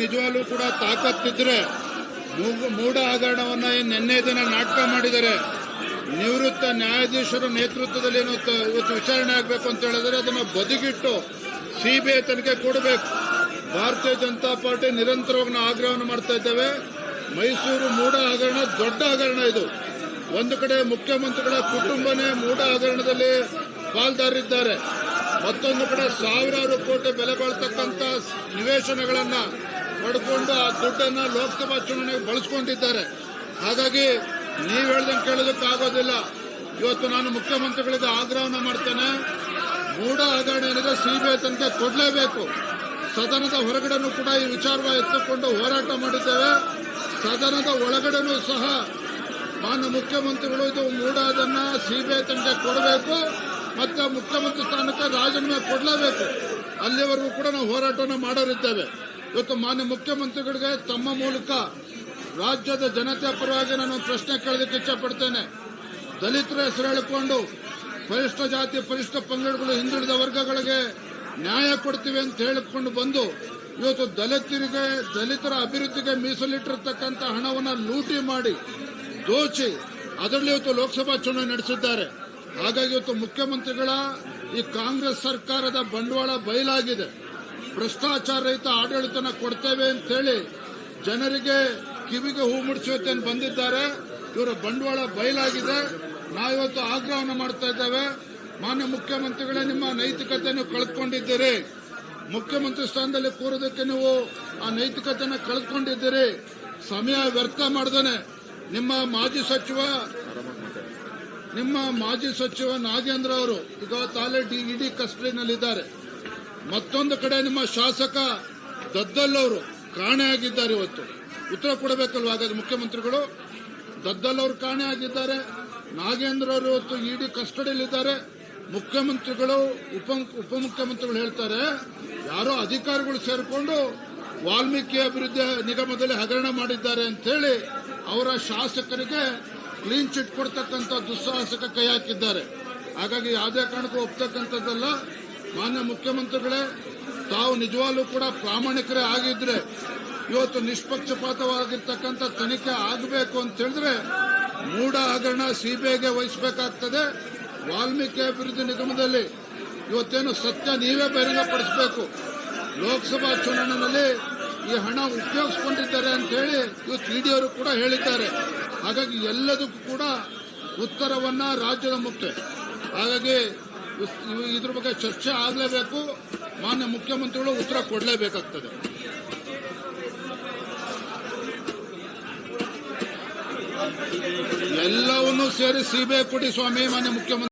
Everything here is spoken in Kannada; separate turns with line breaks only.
ನಿಜವಾಗ್ಲೂ ಕೂಡ ತಾಕತ್ತಿದ್ರೆ ಮೂಢ ಹಗರಣವನ್ನ ನಿನ್ನೆ ದಿನ ನಾಟಕ ಮಾಡಿದ್ದಾರೆ. ನಿವೃತ್ತ ನ್ಯಾಯಾಧೀಶರ ನೇತೃತ್ವದಲ್ಲಿ ಏನು ಇವತ್ತು ವಿಚಾರಣೆ ಆಗಬೇಕು ಅಂತ ಹೇಳಿದ್ರೆ ಅದನ್ನ ಬದಿಗಿಟ್ಟು ಸಿಬಿಐ ತನಿಖೆ ಕೊಡಬೇಕು. ಭಾರತೀಯ ಜನತಾ ಪಾರ್ಟಿ ನಿರಂತರವಾಗಿ ಆಗ್ರಹವನ್ನು ಮಾಡ್ತಾ ಇದ್ದೇವೆ. ಮೈಸೂರು ಮೂಢ ಹಗರಣ ದೊಡ್ಡ ಹಗರಣ ಇದು. ಒಂದು ಕಡೆ ಮುಖ್ಯಮಂತ್ರಿಗಳ ಕುಟುಂಬನೇ ಮೂಢ ಹಗರಣದಲ್ಲಿ ಪಾಲ್ದಾರಿದ್ದಾರೆ. ಮತ್ತೊಂದು ಕಡೆ ಸಾವಿರಾರು ಕೋಟಿ ಬೆಲೆ ಬಾಳ್ತಕ್ಕಂಥ ನಿವೇಶನಗಳನ್ನ ಪಡ್ಕೊಂಡು ಆ ದುಡ್ಡನ್ನ ಲೋಕಸಭಾ ಚುನಾವಣೆಗೆ ಬಳಸ್ಕೊಂಡಿದ್ದಾರೆ ಹಾಗಾಗಿ ನೀವ್ ಹೇಳ್ದಂಗೆ ಕೇಳೋದಕ್ಕೆ ಆಗೋದಿಲ್ಲ. ಇವತ್ತು ನಾನು ಮುಖ್ಯಮಂತ್ರಿಗಳಿಗೆ ಆಗ್ರಹವನ್ನು ಮಾಡ್ತೇನೆ. ಮೂಡ ಹಗರಣ ಏನಿದೆ ಸಿಬಿಐ ತನಕ ಕೊಡಲೇಬೇಕು. ಸದನದ ಹೊರಗಡೆನೂ ಕೂಡ ಈ ವಿಚಾರವಾಗಿ ಎತ್ತಿಕೊಂಡು ಹೋರಾಟ ಮಾಡಿದ್ದೇವೆ. ಸದನದ ಒಳಗಡೆನೂ ಸಹ ಮಾನ್ಯ ಮುಖ್ಯಮಂತ್ರಿಗಳು ಇದು ಮೂಡಾದನ್ನ ಸಿಬಿಐ ತನಿಖೆ ಕೊಡಬೇಕು ಮತ್ತೆ ಮುಖ್ಯಮಂತ್ರಿ ಸ್ಥಾನಕ್ಕೆ ರಾಜೀನಾಮೆ ಕೊಡಲೇಬೇಕು. ಅಲ್ಲಿವರೆಗೂ ಕೂಡ ನಾವು ಹೋರಾಟವನ್ನು ಮಾಡೋರಿದ್ದೇವೆ. ಇವತ್ತು ಮಾನ್ಯ ಮುಖ್ಯಮಂತ್ರಿಗಳಿಗೆ ತಮ್ಮ ಮೂಲಕ ರಾಜ್ಯದ ಜನತೆ ಪರವಾಗಿ ನಾನು ಪ್ರಶ್ನೆ ಕೇಳೋದಕ್ಕೆ ಇಚ್ಛಪಡ್ತೇನೆ. ದಲಿತರ ಹೆಸರು ಹೇಳಿಕೊಂಡು ಪರಿಷ್ಠ ಜಾತಿ ಪರಿಷ್ಠ ಪಂಗಡಗಳು, ಹಿಂದುಳಿದ ವರ್ಗಗಳಿಗೆ ನ್ಯಾಯ ಕೊಡ್ತೀವಿ ಅಂತ ಹೇಳಿಕೊಂಡು ಬಂದು ಇವತ್ತು ದಲಿತರಿಗೆ, ದಲಿತರ ಅಭಿವೃದ್ಧಿಗೆ ಮೀಸಲಿಟ್ಟಿರ್ತಕ್ಕಂಥ ಹಣವನ್ನು ಲೂಟಿ ಮಾಡಿ ದೋಚಿ ಅದರಲ್ಲಿ ಇವತ್ತು ಲೋಕಸಭಾ ಚುನಾವಣೆ ನಡೆಸಿದ್ದಾರೆ. ಹಾಗಾಗಿ ಇವತ್ತು ಮುಖ್ಯಮಂತ್ರಿಗಳ ಈ ಕಾಂಗ್ರೆಸ್ ಸರ್ಕಾರದ ಬಂಡವಾಳ ಬಯಲಾಗಿದೆ. ಭ್ರಷ್ಟಾಚಾರ ರಹಿತ ಆಡಳಿತನ ಕೊಡ್ತೇವೆ ಅಂತೇಳಿ ಜನರಿಗೆ ಕಿವಿಗೆ ಹೂ ಮುಡಿಸುತ್ತೆ ಬಂದಿದ್ದಾರೆ. ಇವರ ಬಂಡವಾಳ ಬಯಲಾಗಿದೆ. ನಾವಿವತ್ತು ಆಗ್ರಹವನ್ನು ಮಾಡ್ತಾ ಇದ್ದೇವೆ. ಮಾನ್ಯ ಮುಖ್ಯಮಂತ್ರಿಗಳೇ, ನಿಮ್ಮ ನೈತಿಕತೆಯನ್ನು ಕಳೆದುಕೊಂಡಿದ್ದೀರಿ. ಮುಖ್ಯಮಂತ್ರಿ ಸ್ಥಾನದಲ್ಲಿ ಕೂರೋದಕ್ಕೆ ನೀವು ಆ ನೈತಿಕತೆಯನ್ನು ಕಳೆದುಕೊಂಡಿದ್ದೀರಿ. ಸಮಯ ವ್ಯರ್ಥ ಮಾಡ್ದೇನೆ. ನಿಮ್ಮ ಮಾಜಿ ಸಚಿವ, ನಿಮ್ಮ ಮಾಜಿ ಸಚಿವ ನಾಗೇಂದ್ರ ಅವರು ಈಗ ತಾಲೆ ಇಡಿ ಕಸ್ಟಡಿನಲ್ಲಿದ್ದಾರೆ. ಮತ್ತೊಂದು ಕಡೆ ನಿಮ್ಮ ಶಾಸಕ ದದ್ದಲ್ ಅವರು ಕಾಣೆಯಾಗಿದ್ದಾರೆ ಇವತ್ತು. ಉತ್ತರ ಕೊಡಬೇಕಲ್ವ? ಹಾಗಾದ್ರೆ ಮುಖ್ಯಮಂತ್ರಿಗಳು, ದದ್ದಲ್ ಅವರು ಕಾಣೆಯಾಗಿದ್ದಾರೆ ನಾಗೇಂದ್ರ ಅವರು ಇವತ್ತು ಇಡಿ ಕಸ್ಟಡಿಯಲ್ಲಿದ್ದಾರೆ. ಮುಖ್ಯಮಂತ್ರಿಗಳು, ಉಪ, ಉಪಮುಖ್ಯಮಂತ್ರಿಗಳು ಹೇಳ್ತಾರೆ, ಯಾರೋ ಅಧಿಕಾರಿಗಳು ಸೇರಿಕೊಂಡು ವಾಲ್ಮೀಕಿ ಅಭಿವೃದ್ಧಿ ನಿಗಮದಲ್ಲಿ ಹಗರಣ ಮಾಡಿದ್ದಾರೆ ಅಂತ ಹೇಳಿ ಅವರ ಶಾಸಕರಿಗೆ ಕ್ಲೀನ್ ಚಿಟ್ ಕೊಡ್ತಕ್ಕಂಥ ದುಸ್ಸಾಹಸಕ್ಕೆ ಕೈ ಹಾಕಿದ್ದಾರೆ. ಹಾಗಾಗಿ ಯಾವುದೇ ಕಾರಣಕ್ಕೂ ಒಪ್ತಕ್ಕಂಥದ್ದಲ್ಲ. ಮಾನ್ಯ ಮುಖ್ಯಮಂತ್ರಿಗಳೇ, ತಾವು ನಿಜವಾಗ್ಲೂ ಕೂಡ ಪ್ರಾಮಾಣಿಕರೇ ಆಗಿದ್ರೆ, ಇವತ್ತು ನಿಷ್ಪಕ್ಷಪಾತವಾಗಿರ್ತಕ್ಕಂಥ ತನಿಖೆ ಆಗಬೇಕು ಅಂತ ಹೇಳಿದ್ರೆ, ಮೂಢ ಹಗರಣ ಸಿಬಿಐಗೆ ವಹಿಸಬೇಕಾಗ್ತದೆ. ವಾಲ್ಮೀಕಿ ಅಭಿವೃದ್ಧಿ ನಿಗಮದಲ್ಲಿ ಇವತ್ತೇನು ಸತ್ಯ ನೀವೇ ಬಹಿರಂಗಪಡಿಸಬೇಕು. ಲೋಕಸಭಾ ಚುನಾವಣೆಯಲ್ಲಿ ಈ ಹಣ ಉಪಯೋಗಿಸಿಕೊಂಡಿದ್ದಾರೆ ಅಂತ ಹೇಳಿ ಇವತ್ತು ಇಡಿಯವರು ಕೂಡ ಹೇಳಿದ್ದಾರೆ. ಹಾಗಾಗಿ ಎಲ್ಲದಕ್ಕೂ ಕೂಡ ಉತ್ತರವನ್ನ ರಾಜ್ಯದ ಮುಖ್ಯ. ಹಾಗಾಗಿ ಇದ್ರ ಬಗ್ಗೆ ಚರ್ಚೆ ಆಗಲೇಬೇಕು. ಮಾನ್ಯ ಮುಖ್ಯಮಂತ್ರಿಗಳು ಉತ್ತರ ಕೊಡಲೇಬೇಕಾಗ್ತದೆ. ಎಲ್ಲವನ್ನೂ ಸೇರಿ ಸಿಬಿಐ ಕೊಡಿ ಸ್ವಾಮಿ, ಮಾನ್ಯ ಮುಖ್ಯಮಂತ್ರಿ.